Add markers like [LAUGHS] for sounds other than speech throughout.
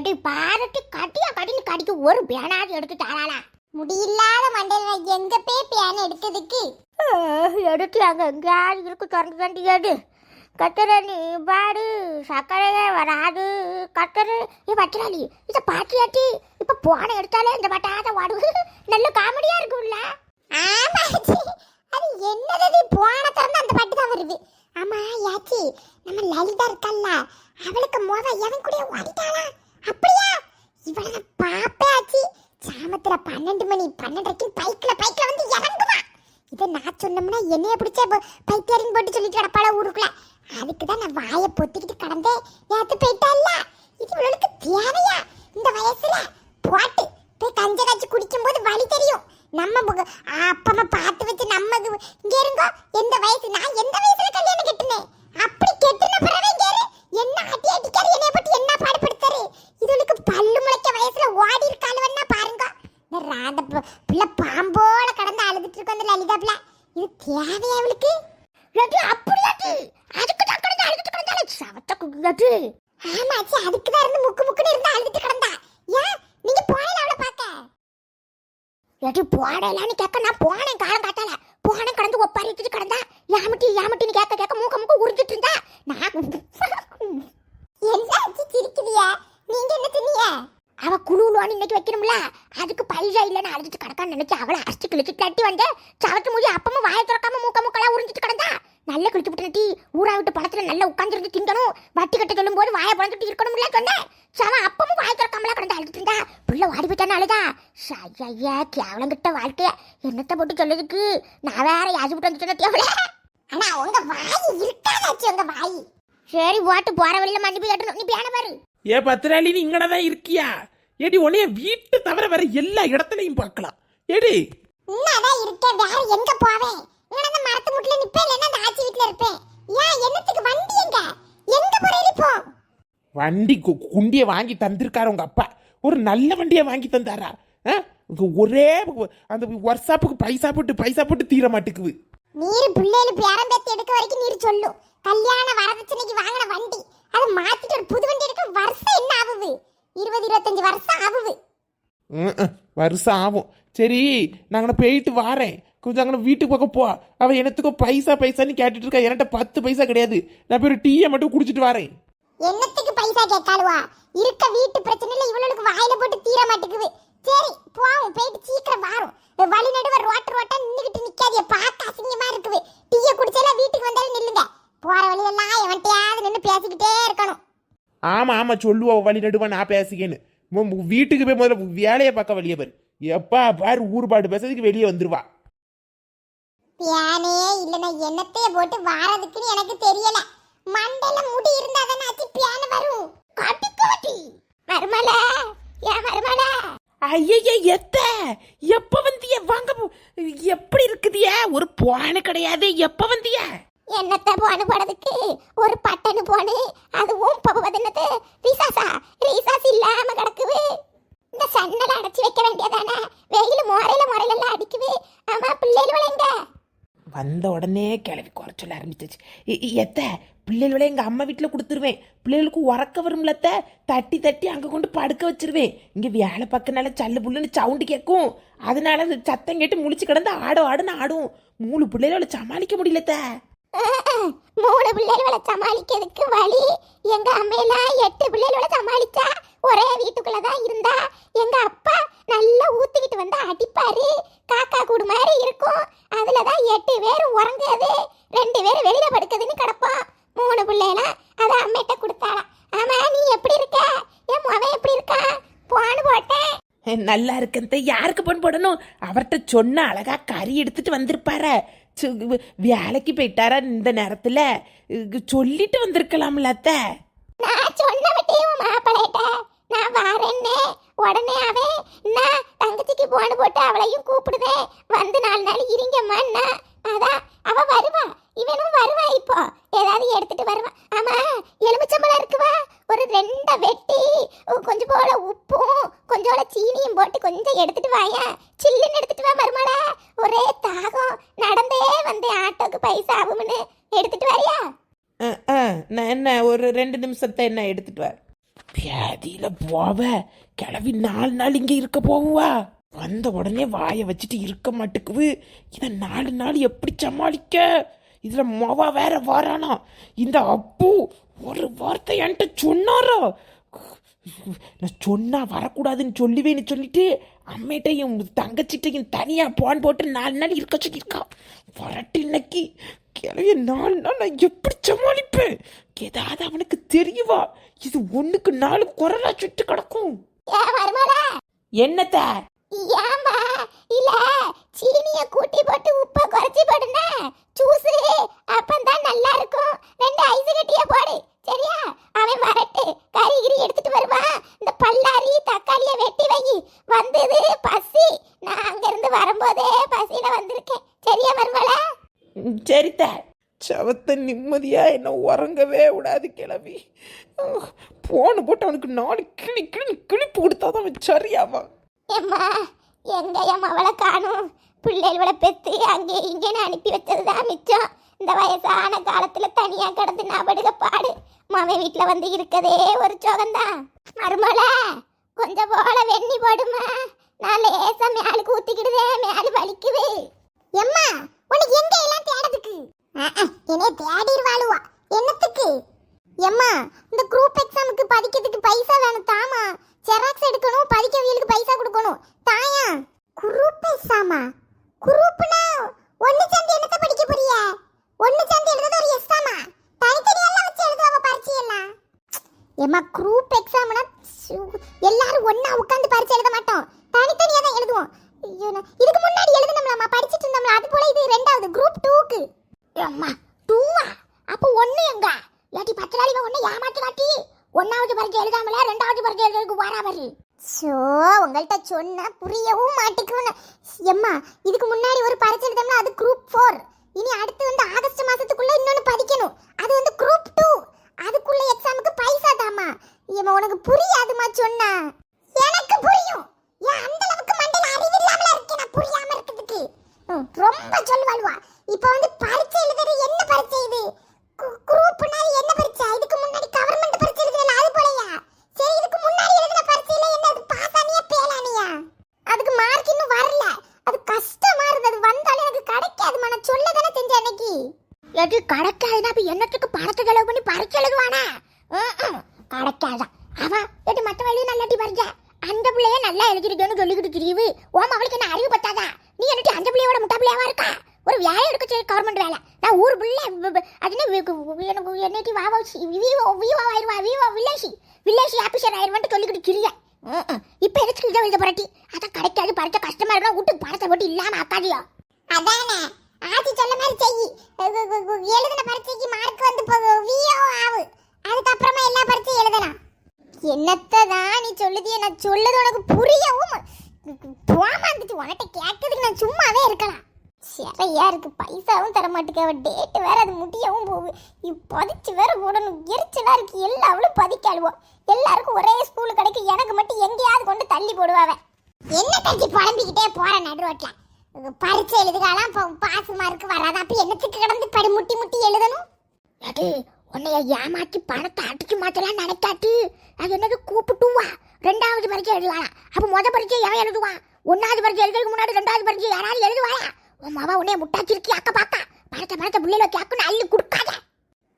Eddy பாரட்டி கட்டியா கடின்னு கடிக்க ஒரு பேனாவது எடுத்து தராளா முடியில்லாத மண்டையில எங்க போய் பேன் எடுத்ததுக்கு? எடுத்து அங்க எங்கேயாவது இருக்கு திறந்து தாண்டி எடு கத்துற நீ பாடு. சக்கரையே வராது. கத்துற ஏ பச்சராளி இதை பாட்டியாட்டி இப்ப போன எடுத்தாலே இந்த பட்டாத வாடு. நல்ல காமெடியா இருக்கும்ல. ஆமா அது என்னது போன திறந்து அந்த பாட்டு தான் வருது. ஆமா யாச்சி நம்ம லலிதா இருக்கல்ல அவளுக்கு மோத எவன் கூட ஓடிட்டாளா அப்படியா? இவள பாப்பே சாமத்துல பன்னெண்டு மணி பன்னெண்டரைக்கு பைக்ல பைக்ல வந்து இறங்குவா. இதை நான் சொன்னோம்னா என்னைய பிடிச்ச பைத்தியாரின்னு போட்டு சொல்லிட்டு கிடப்பாள ஊருக்குள்ள. அதுக்கு தான் நான் வாயை பொத்திக்கிட்டு கடந்தேன். நேத்து போயிட்டால இது இவளுக்கு தேவையா? இந்த வயசுல? போட்டு போய் கஞ்ச காய்ச்சி குடிக்கும்போது வலி தெரியும். நம்ம முக- அப்பமா பார்த்து வச்சு நம்ம இங்க இருங்கோ. எந்த வயசு? நான் எந்த வயசுல கல்யாணம் கட்டினேன்? அப்படி கெட்டுன பிறவே இங்க என்ன அடி அடிக்காரு என்னைய பத்தி என்ன பாடுபடுத்தாரு இதுகளுக்கு பல்லு முளைக்க வயசுல ஓடி இருக்காளுவன்னா பாருங்க. இந்த ராத பிள்ளை பாம்போல கடந்து அழுதுட்டு இருக்கு அந்த லலிதா பிள்ளை. இது தேவையா அவளுக்கு அப்படியாட்டி அதுக்கு தான் கடந்து அழுதுட்டு கிடந்தாலே சவத்த குடியாட்டி ஆமாச்சி அதுக்கு தான் இருந்து முக்கு முக்குன்னு இருந்து அழுதுட்டு கிடந்தா. ஏன்? நீங்க போயல அவளை பார்க்க. எடி போடலான்னு கேட்க நான் போனேன் காலம் காட்டால போனேன் கடந்து ஒப்பாரிட்டு கிடந்தா. யாமட்டி யாமட்டின்னு கேட்க கேட்க மூக்க மூக்க உறிஞ்சிட்டு இருந்தா. நான் [LAUGHS] என்னாச்சு சிரிக்குதியா நீங்க என்ன தின்னீங்க? அவ குழுவான்னு இன்னைக்கு வைக்கணும்ல. அதுக்கு பைசா இல்லைன்னு அழுதுட்டு கிடக்கான்னு நினைச்சு அவளை அரைச்சு கிழிச்சு தட்டி வந்து சவத்து மூடி அப்பமும் வாயை திறக்காம மூக்க மூக்கெல்லாம் உறிஞ்சிட்டு கிடந்தா? நல்ல கிழிச்சு விட்டு நட்டி ஊரா விட்டு படத்துல நல்லா உட்காந்துருந்து திங்கணும். வட்டி கட்ட சொல்லும் போது வாயை பழந்துட்டு இருக்கணும்ல சொன்னேன் சவ அப்பமும் வாய் திறக்காமலாம் கடந்து அழுதுட்டு இருந்தா? புள்ள வாடி போயிட்டான்னு அழுதா? ஐயா கேவலம் கிட்ட வாழ்க்கைய. என்னத்தை போட்டு சொல்லதுக்கு நான் வேற யாசி விட்டு வந்துட்டு தேவல. ஆனா உங்க வாய் இருக்காதாச்சு உங்க வாய். சரி ஓட்டு போற வழியில மன்னிப்பு கேட்டணும். நீ பேன பாரு. ஏ பத்திராளி நீ இங்கன தான் இருக்கியா? ஏடி உன்னைய வீட்டு தவிர வேற எல்லா இடத்துலயும் பார்க்கலாம். ஏடி. இன்னதான் இருக்கேன் வேற எங்க போவேன்? இங்க அந்த மரத்து முட்டுல நிப்பேன் இல்லைன்னா அந்த ஆச்சி வீட்டுல இருப்பேன். ஏன் என்னத்துக்கு வண்டி எங்க? எங்க போறேன் வண்டி குண்டிய வாங்கி தந்திருக்காரு உங்க அப்பா. ஒரு நல்ல வண்டியை வாங்கி தந்தாரா? ஒரே அந்த ஒர்க்ஷாப்புக்கு பைசா போட்டு பைசா போட்டு தீர மாட்டேங்குது நீர் பிள்ளைகள் பேரம் பேத்தி எடுக்க வரைக்கும் நீர் சொல்லும் கல்யாண வரதட்சணைக்கு வாங்கின வண்டி. அதை மாத்திட்டு ஒரு புது வண்டி எடுக்க வருஷம் என்ன ஆகுது இருபது இருபத்தஞ்சு வருஷம் ஆகுது. வருஷம் ஆகும். சரி நாங்கள் போயிட்டு வாரேன். கொஞ்சம் அங்கே வீட்டுக்கு பக்கம் போ. அவன் எனத்துக்கோ பைசா பைசான்னு கேட்டுட்டு இருக்கா. என்கிட்ட பத்து பைசா கிடையாது. நான் போய் ஒரு டீயை மட்டும் குடிச்சிட்டு வரேன். என்னத்துக்கு பைசா கேட்காளுவா இருக்க வீட்டு பிரச்சனையில இவளுக்கு வாயில போட்டு தீர மாட்டேங்குது. சரி போவோம். போயிட்டு சீக்கிரம் வாரும். வழி நடுவ ரோட்டு ரோட்டா நின்னுகிட்டு நிக்காதே பார்க்க அசிங்கமா இருக்குது. டீயை குடிச்சால வீட்டுக்கு வந்தாலும் நில்லுங்க. போற வழியெல்லாம் எவன்கிட்டயாவது நின்று பேசிக்கிட்டே இருக்கணும். ஆமாம் ஆமாம் சொல்லுவா வழி நடுவா நான் பேசுகேன்னு வீட்டுக்கு போய் முதல்ல வேலையை பார்க்க வெளியே பாரு. எப்பா பாரு ஊர்பாடு பேசுறதுக்கு வெளியே வந்துருவா. பியானே இல்லைன்னா என்னத்தைய போட்டு வாரதுக்குன்னு எனக்கு தெரியல. மண்டையில முடி இருந்தா தானே அச்சி பியானு வரும். கட்டிக்கு வட்டி மருமல ஏன் மருமல ஐயய்ய எத்த? எப்ப வந்திய? வாங்க போ- எப்படி இருக்குதிய? ஒரு போன கிடையாது எப்ப வந்திய? என்னத்தை போன போனதுக்கு ஒரு பட்டனு போனு. அதுவும் என்னது? ரீசாசா? ரீசாஸ் இல்லாம கிடக்குது. இந்த சன்னல அடைச்சி வைக்க வேண்டியதானே? வெயில் முறையில முறையில எல்லாம் அடிக்குது. ஆமா பிள்ளைகள் விளைங்க வந்த உடனே கிளவி குறைச்சல ஆரம்பிச்சிச்சு எ- எ- எத்த? பிள்ளைகளை அம்மா வீட்டில் கொடுத்துருவேன். பிள்ளைகளுக்கு உறக்க வரும்லத்த தட்டி தட்டி அங்கே கொண்டு படுக்க வச்சிருவேன். இங்கே வேலை பக்கனால சல்லு புல்லுன்னு சவுண்டு கேட்கும் அதனால சத்தம் கேட்டு முழிச்சு கிடந்து ஆடும் ஆடுன்னு ஆடும். மூணு பிள்ளைகளோட சமாளிக்க முடியலத்த மூணு பிள்ளைகளை சமாளிக்கிறதுக்கு வழி. எங்க அம்மையெல்லாம் எட்டு பிள்ளைகளோட சமாளிச்சா ஒரே வீட்டுக்குள்ள தான் இருந்தா. எங்க அப்பா நல்லா ஊத்திக்கிட்டு வந்து அடிப்பாரு. காக்கா கூடு மாதிரி இருக்கும். அதுல தான் எட்டு பேர் உறங்குது. ரெண்டு பேர் வெளியில படுக்குதுன்னு கிடப்போம். மூணு பிள்ளைலாம் அதை அம்மையிட்ட கொடுத்தாளா ஆமா நீ எப்படி இருக்க? என் முகம் எப்படி இருக்கா? போன்னு போட்டேன். நல்லா இருக்குன்ட்டு யாருக்கு பொன் போடணும்? அவர்கிட்ட சொன்ன அழகா கறி எடுத்துட்டு வந்திருப்பாரு. வேலைக்கு போயிட்டாரா இந்த நேரத்துல? சொல்லிட்டு வந்திருக்கலாம்ல அத்தை. நான் சொன்ன மாப்பிள்ளைட்ட நான் உடனே அவன் நான் தங்கச்சிக்கு போன போட்டு அவளையும் கூப்பிடுவேன். வந்து நாலு நாள் இருங்கம்மான்னா அதான் அவ வருவா. இவனும் வருவா இப்போ. ஏதாவது எடுத்துட்டு வருவான் ஆமா எலுமிச்சம்பழம் இருக்குவா. ஒரு ரெண்டை வெட்டி உ- கொஞ்சம் போல உப்பும் கொஞ்சம் சீனியும் போட்டு கொஞ்சம் எடுத்துட்டு வாயா. சில்லுன்னு எடுத்துட்டு வா மருமடா ஒரே தாகம். நடந்தே வந்து ஆட்டோக்கு பைசா ஆகும்னு. எடுத்துட்டு வரியா? அஹ், அஹ், நான் என்ன ஒரு ரெண்டு நிமிஷத்தை என்ன எடுத்துட்டு வர வியாதியில போவ. கிளவி நாலு நாள் இங்கே இருக்க போவா வந்த உடனே வாயை வச்சுட்டு இருக்க மாட்டுக்குது. இதை நாலு நாள் எப்படி சமாளிக்க? இதுல மொவா வேற வரானா? இந்த அப்பு ஒரு வார்த்தை என்கிட்ட சொன்னாரோ? நான் சொன்னா வரக்கூடாதுன்னு சொல்லுவேன்னு சொல்லிட்டு அம்மையிட்டையும் தங்கச்சிட்டையும் தனியா போன் போட்டு நாலு நாள் இருக்க சொல்லியிருக்கா. வரட்டு இன்னைக்கு. கிளவிய நாலு நாள் நான் எப்படி சமாளிப்பேன்? ஏதாவது அவனுக்கு தெரியவா? இது ஒண்ணுக்கு நாலு குரலா சுட்டு கிடக்கும். என்னத்த? ஏம்பா இல்ல சீனிய கூட்டி போட்டு உப்ப குறைச்சி போடுன. ஜூஸ் அப்பந்தான் நல்லா இருக்கும் ரெண்டு ஐஸ் கட்டிய போடு சரியா? அவன் வரட்டு. கறிகிரி எடுத்துட்டு வருவான் இந்த பல்லாரி தக்காளியை வெட்டி வை வந்தது பசி. நான் அங்கிருந்து வரும்போதே பசியில வந்திருக்கேன். சரியா மருமல சரித்த. சவத்தை நிம்மதியா என்ன உறங்கவே விடாது கிளவி போன போட்டு அவனுக்கு நாலு கிளி கிளி கிளிப்பு கொடுத்தாதான் அவன் சரியாவான் எம்மா எங்க என் அவளை பிள்ளைகளோட பெற்று அங்கே இங்கேன்னு அனுப்பி வச்சது தான் மிச்சம். இந்த வயசான காலத்தில் தனியாக கிடந்து நபடுக பாடு. மாமன் வீட்டில் வந்து இருக்கதே ஒரு சுகம்தான். மருமலை கொஞ்சம் போல வெண்ணி போடுமா. நான் லேசா மேலே ஊத்திக்கிடுதே மேலு வலிக்குது. எம்மா உனக்கு எங்க எல்லாம் தேடதுக்கு என்னைய தேடிடுவாளுவா. என்னத்துக்கு? எம்மா இந்த குரூப் எக்ஸாமுக்கு படிக்கிறதுக்கு பைசா வேணும் தாமா ஜெராக்ஸ் எடுக்கணும் படிக்கவியலுக்கு பைசா கொடுக்கணும். தாயா குரூப் எக்ஸாமா குரூப்னா ஒன்னு சேர்ந்து என்னத்த படிக்க போறிய? ஒன்னு சேர்ந்து எழுதுறது ஒரு எக்ஸாமா தனித்தனியெல்லாம் வச்சு எழுதுவாங்க பரீட்சை எல்லாம் ஏம்மா குரூப் எக்ஸாம்னா எல்லாரும் ஒண்ணா உட்கார்ந்து பரீட்சை எழுத மாட்டோம். தனித்தனியா தான் எழுதுவோம். ஐயோ, இதுக்கு முன்னாடி எழுதுனோம்லம்மா படிச்சிட்டு இருந்தோம்ல அது போல இது ரெண்டாவது குரூப் டூக்கு அம்மா டூவா அப்போ ஒண்ணு எங்க? ஏட்டி பத்து நாளைக்கு ஒண்ணு ஏமாத்தி காட்டி ஒன்னாவது பரீட்சை எழுதாமல ரெண்டாவது பரீட்சை எழுதுறதுக்கு வராவரு சோ உங்கள்கிட்ட சொன்னால் புரியவும் மாட்டேங்குன்னு எம்மா இதுக்கு முன்னாடி ஒரு பரிச்சை எடுத்தோம்னா அது குரூப் ஃபோர் இனி அடுத்து வந்து ஆகஸ்ட் மாதத்துக்குள்ளே இன்னொன்னு படிக்கணும். அது வந்து குரூப் டூ அதுக்குள்ள எக்ஸாமுக்கு பைசா தாமா ஏம்மா உனக்கு புரியாதுமா சொன்னா. எனக்கு புரியும். ஏன் அந்த அளவுக்கு மண்டையில அறிவு இல்லாமல் இருக்கேன் நான் புரியாம இருக்கிறதுக்கு. ரொம்ப சொல்லுவாளுவா இப்போ வந்து பரீட்சை எழுதுறது என்ன பரீட்சை இது? குரூப்னா என்ன பரீட்சை இதுக்கு முன்னாடி கவர்மெண்ட் பரீட்சை எழுதுறல அது போலயா சரி இதுக்கு முன்னாடி எழுதின பரீட்சையில என்ன அது பாஸ் ஆனியா ஃபெயில் ஆனியா அதுக்கு மார்க் இன்னும் வரல அது கஷ்டமா இருந்தது வந்தாலும் எனக்கு கிடைக்காது நான் சொல்ல தானே செஞ்ச அன்னைக்கு எது கிடைக்காதுன்னா அப்ப என்னத்துக்கு பணத்தை செலவு பண்ணி பரீட்சை எழுதுவானா கிடைக்காதான் அவன் எது மற்ற வழியும் நல்லாட்டி பறிச்ச அந்த பிள்ளைய நல்லா எழுதிருக்கேன்னு சொல்லிக்கிட்டு திரியுது ஓம் அவளுக்கு என்ன அறிவு பத்தாதா நீ என்னட்டு அந்த பிள்ளையோட முட்டா பிள்ளையாவா இருக்கா ஒரு வேலை எடுக்க செய்ய கவர்மெண்ட் வேலை நான் ஊர் பிள்ளை வ- வ- அது என்ன வி- வி- எனக்கு என்னட்டி வாவா விவோ விவோ ஆயிருவா விவோ வில்லேஷி வில்லேஷி ஆஃபீஸர் ஆயிருவான்ட்டு சொல்லிக்கிட்டு திரிய இப்போ எதுக்கு இதை எழுத புரட்டி? அதான் கிடைக்காது பறிச்ச கஷ்டமா இருக்கா விட்டு பணத்தை போட்டு இல்லாம அக்காதியோ அதானே? ஆச்சி சொல்ல மாதிரி செய். எழுதின பரீட்சைக்கு மார்க் வந்து விஓ ஆவு. அதுக்கப்புறமா எல்லா பரீட்சையும் எழுதலாம். என்னத்தை தான் நீ சொல்லுதிய நான் சொல்லுது உனக்கு புரியவும் போமாந்துட்டு உன்கிட்ட கேட்கறதுக்கு நான் சும்மாவே இருக்கலாம். சரியா இருக்கு பைசாவும் தர அவள் டேட்டு வேற அது முடியவும் போகுது. இப்போதைச்சு வேற போடணும். எரிச்சலா இருக்கு. எல்லாவளும் பதிக்காளுவோம் எல்லாருக்கும் ஒரே ஸ்கூலு கிடைக்கும் எனக்கு மட்டும் எங்கேயாவது கொண்டு தள்ளி போடுவாவ என்ன கட்சி புலம்பிக்கிட்டே போற நடு ரோட்ல? பரீட்சை எழுதுகாலாம் பாஸ் மார்க்கு வராது? அப்ப என்னத்துக்கு கிடந்து படி முட்டி முட்டி எழுதணும்? அது உன்னைய ஏமாத்தி பணத்தை அடிச்சு மாத்தலாம் நினைக்காட்டி அது என்னது கூப்பிட்டுவா? ரெண்டாவது பரிச்சை எழுதுவாளா அப்ப முத பரிச்சை எவன் எழுதுவான்? ஒன்னாவது பரிச்சை எழுதுறதுக்கு முன்னாடி ரெண்டாவது பரிச்சை யாராவது எழுதுவாளா உன் மாவா உன்னே முட்டாச்சிருக்கி அக்க பாக்கா பணத்தை பணத்தை புள்ளையில கேட்கணும் அள்ளி கொடுக்காத.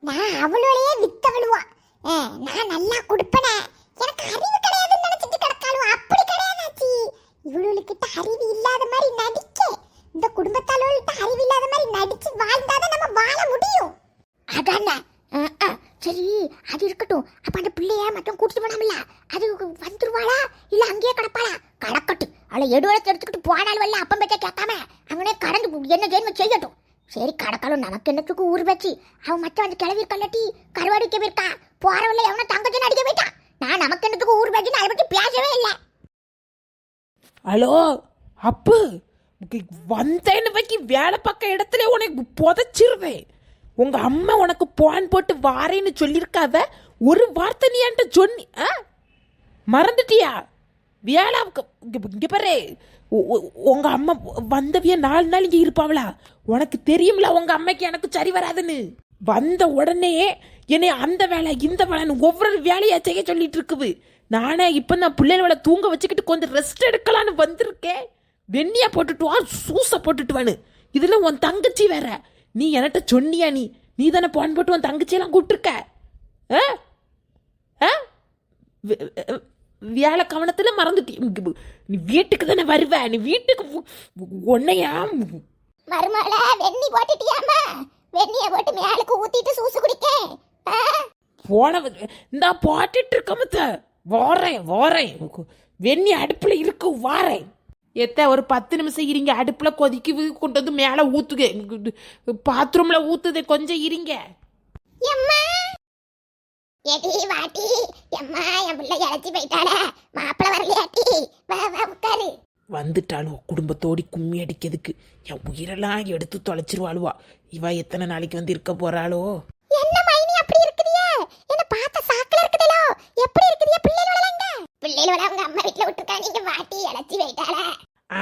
நான் அவளோடையே வித்த விழுவான் நான் நல்லா கொடுப்பனே. எனக்கு அறிவு கிடையாதுன்னு நினைச்சிட்டு கிடக்காலும் அப்படி கிடையாதாச்சி. இவளுக்கிட்ட அறிவு இல்லாத மாதிரி நடிக்க. இந்த குடும்பத்தாளோள்கிட்ட அறிவு இல்லாத மாதிரி நடிச்சு வாழ்ந்தாதான் நம்ம வாழ முடியும். அதானே? சரி அது இருக்கட்டும். அப்ப அந்த பிள்ளைய மட்டும் கூட்டிட்டு போனாமல்ல? அது வந்துருவாளா? இல்ல அங்கேயே கிடப்பாளா? கடக்கட்டும். அவளை எடுவளத்தை எடுத்துக்கிட்டு போனாலும் வரல அப்பம் பேச்ச கேட்காம. அங்கனே கடந்து என்ன ஜென்ம செய்யட்டும். சரி கடக்காலும் நமக்கு என்னத்துக்கு ஊர் வச்சு? அவன் மச்சம் வந்து கிளவி கல்லட்டி கருவாடிக்க போயிருக்கா போறவல்ல எவனை தங்கச்சின்னு அடிக்க போயிட்டான் நான் நமக்கு என்னத்துக்கு ஊர் வச்சு அதை பற்றி பேசவே இல்லை. ஹலோ அப்பு வந்தேன்னு வைக்கி வேலை பார்க்க இடத்துல உனக்கு புதைச்சிருவேன். உங்க அம்மா உனக்கு போன் போட்டு வாரேன்னு சொல்லியிருக்காத ஒரு வார்த்தை நீ என்கிட்ட சொன்னி ஆ? மறந்துட்டியா? வேலை இங்கே பாரு. உங்க அம்மா வந்தவிய நாலு நாள் இங்கே இருப்பாவளா? உனக்கு தெரியும்ல உங்க அம்மைக்கு எனக்கு சரி வராதுன்னு. வந்த உடனே என்னை அந்த வேலை இந்த வேலைன்னு ஒவ்வொரு வேலையா செய்ய சொல்லிட்டு இருக்குது. நானே இப்போ நான் பிள்ளைகளோட தூங்க வச்சுக்கிட்டு கொஞ்சம் ரெஸ்ட் எடுக்கலான்னு வந்திருக்கேன். வெண்ணியா போட்டுட்டு வா சூசை போட்டுட்டு இதுல உன் தங்கச்சி வேற. நீ என்கிட்ட சொன்னியா நீ? நீ தானே போன் போட்டு உன் தங்கச்சியெல்லாம் கூப்பிட்டுருக்க? ஆ? ஆ? வேலை கவனத்தில் மறந்துட்டி நீ வீட்டுக்கு தானே வருவ. நீ வீட்டுக்கு உன்னையா? மருமகள வெண்ணி போட்டுட்டியாமா வெண்ணிய போட்டு மேலுக்கு ஊத்திட்டு சூசு குடிக்க. ஆ? போன இந்த போட்டுட்டு இருக்க மத்த. வாரேன் வாரேன். வெண்ணி அடுப்புல இருக்கு வாரேன். எத்த ஒரு பத்து நிமிஷம் இருங்க. அடுப்புல கொதிக்கு கொண்டு வந்து மேல ஊத்துக. பாத்ரூம்ல ஊத்துதே கொஞ்சம் இருங்க. எம்மா எடி வாட்டி எம்மா என் பிள்ளை இழைச்சி போயிட்டாளே மாப்பிள்ள வரலையாட்டி வா வா உட்காரு. வந்துட்டாலும் குடும்பத்தோடி கும்மி அடிக்கிறதுக்கு. என் உயிரெல்லாம் எடுத்து தொலைச்சிருவாளுவா. இவ எத்தனை நாளைக்கு வந்து இருக்க போறாளோ? என்ன மைனி அப்படி இருக்குதியே என்ன பார்த்த சாக்குல இருக்குதலோ? எப்படி இருக்குதியே பிள்ளைகளோட பிள்ளைகளோட அவங்க அம்மா வீட்ல விட்டுருக்கா நீங்க வாட்டி இழைச்சி போயிட்டாளே?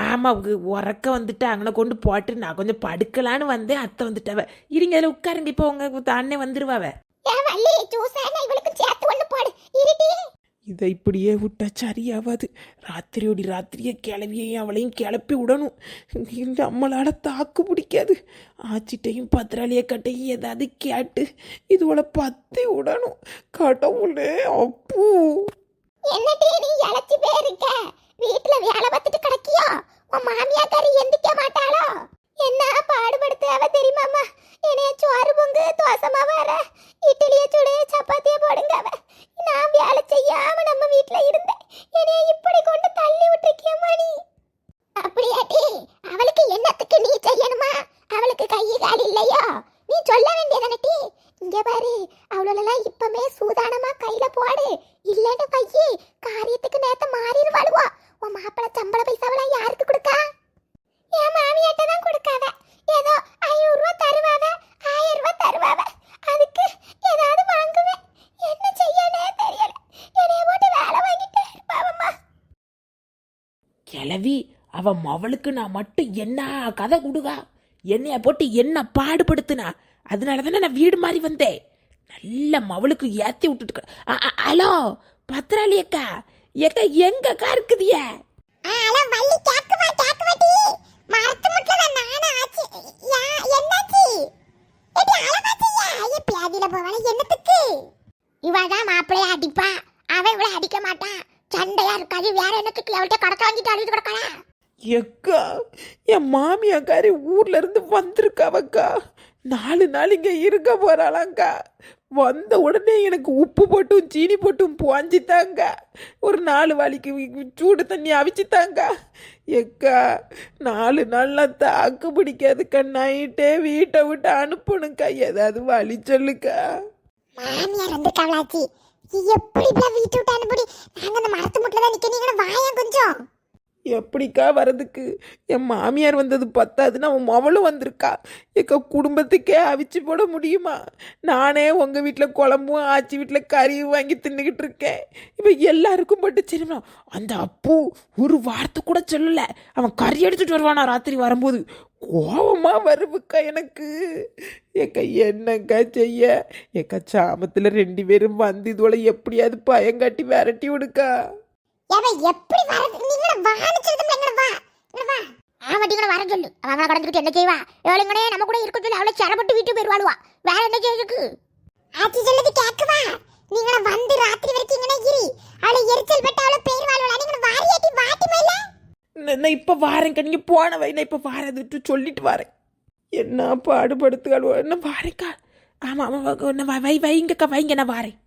ஆமா அவங்க உறக்க வந்துட்டு அங்கே கொண்டு போட்டு நான் கொஞ்சம் படுக்கலான்னு வந்தேன். அத்தை வந்துட்டாவ. இருங்க அதில் உட்காருங்க. இப்போ உங்க அண்ணே வந்துருவாவ. இதை இப்படியே விட்டா சரியாவாது. ராத்திரியோடி ராத்திரியே கிளவியையும் அவளையும் கிளப்பி விடணும். நம்மளால தாக்கு பிடிக்காது. ஆச்சிட்டையும் பத்திராளிய கட்டையும் ஏதாவது கேட்டு இதுவளை பத்தி விடணும். கடவுளே அப்பு. என்னடி நீ இழைச்சி போயிருக்க? வீட்டுல வேலை பார்த்துட்டு கிடக்கியோ? உன் மாமியாக்காரி எந்திக்க மாட்டாளோ? என்ன பாடுபடுத்து அவ தெரியுமாமா என்னைய சோறு பொங்கு தோசமா வர இட்லிய சுடு சப்பாத்திய போடுங்க நான் வேலை செய்யாம நம்ம வீட்டுல இருந்தேன். என்னைய இப்படி கொண்டு தள்ளி விட்டுருக்கியம்மா நீ அப்படியாட்டி அவளுக்கு என்னத்துக்கு நீ செய்யணுமா? அவளுக்கு கை கால் இல்லையோ? நீ சொல்ல வேண்டியதானட்டி இங்க பாரு அவளெல்லாம் இப்பமே சூதானமா கையில போடு. இல்லன்னு பையி காரியத்துக்கு நேத்த மாறிடுவாளுவா. உன் மாப்பிள சம்பள பைசா யாருக்கு கொடுக்கா என் மாமியாட்ட தான் கொடுக்காவ ஏதோ ஐநூறு ரூபா தருவாவ ஆயிரம் ரூபா தருவாவ அதுக்கு ஏதாவது வாங்குவேன் என்ன செய்யனே தெரியல என்னைய போட்டு வேலை வாங்கிட்டே இருப்பாவம்மா அவன் அவளுக்கு நான் மட்டும் என்ன கதை கொடுகா? என்னைய போட்டு என்ன பாடுபடுத்துனா? அதனால தானே நான் வீடு மாதிரி வந்தேன். நல்ல மவளுக்கு ஏற்றி விட்டுட்டு ஹலோ பத்ராளி அக்கா எக்கா எங்க அக்கா இருக்குதிய? ஆல வள்ளி அடிப்பா. அவன் இவ்வளவு அடிக்க மாட்டான் சண்டையா இருக்காது. வேற என்னத்துக்கு? அவள்கிட்ட கடத்த வாங்கிட்டு அழுது கிடக்கா எக்கா என் மாமியாக்காரி ஊர்ல இருந்து வந்திருக்காவக்கா. நாலு நாள் இங்கே இருக்க போகிறாளாங்க்கா வந்த உடனே எனக்கு உப்பு போட்டும் சீனி போட்டும் புவாஞ்சித்தாங்க ஒரு நாலு வலிக்கு சூடு தண்ணி அவிச்சித்தாங்க. எக்கா நாலு நாள்லாம் தாக்கு பிடிக்காதுக்கா. நைட்டே வீட்டை விட்டு அனுப்பணுக்கா. ஏதாவது வழி சொல்லுக்கா. மாமியார் வந்து கவலாச்சி எப்படி வீட்டை விட்டு அனுப்பி நாங்கள் அந்த மரத்து முட்டில் தான் நிற்க நீங்களும் வாயா கொஞ்சம். எப்படிக்கா வரதுக்கு என் மாமியார் வந்தது பத்தாதுன்னு அவன் மவளும் வந்திருக்கா? எக்க குடும்பத்துக்கே அவிச்சு போட முடியுமா? நானே உங்கள் வீட்டில் குழம்பும் ஆச்சி வீட்டில் கறியும் வாங்கி தின்னுக்கிட்டு இருக்கேன். இப்போ எல்லாருக்கும் போட்டு சரிமா அந்த அப்பு ஒரு வார்த்தை கூட சொல்லலை. அவன் கறி எடுத்துட்டு வருவானா ராத்திரி வரும்போது? கோபமாக வருவுக்கா எனக்கு. ஏக்கா என்னக்கா செய்ய? ஏக்கா சாமத்தில் ரெண்டு பேரும் வந்து இதோட எப்படியாவது பயங்காட்டி விரட்டி விடுக்கா. ஏவ எப்படி வரது நீங்க வான்னு சொல்லுங்க எங்க வா. இங்க வா. ஆமாட்டி கூட வர சொல்லு. அவன் கடந்துக்கிட்டு என்ன செய்வா? எவ்வளோங்கடே நம்ம கூட இருக்க சொல்லி. அவளை சிரமட்டு வீட்டுக்கு போயிருவாளுவா. வேற என்ன செய்யுக்கு ஆச்சி சொல்லுது கேக்குவா? நீங்க வந்து ராத்திரி வரைக்கும் இங்கனே இரு. அவளை எரிச்சல் பட்டு அவளை பெயர்வாளுவா நீங்க வாரியாட்டி வாட்டி மேல? நான் இப்போ வாரேன்க்கா நீங்கள் போன வை நான் இப்போ விட்டு சொல்லிட்டு வரேன். என்ன பாடுபடுத்துகள் என்ன வாரேன்க்கா ஆமாம் ஆமாம் வை வைங்கக்கா வைங்க நான் வாரேன்.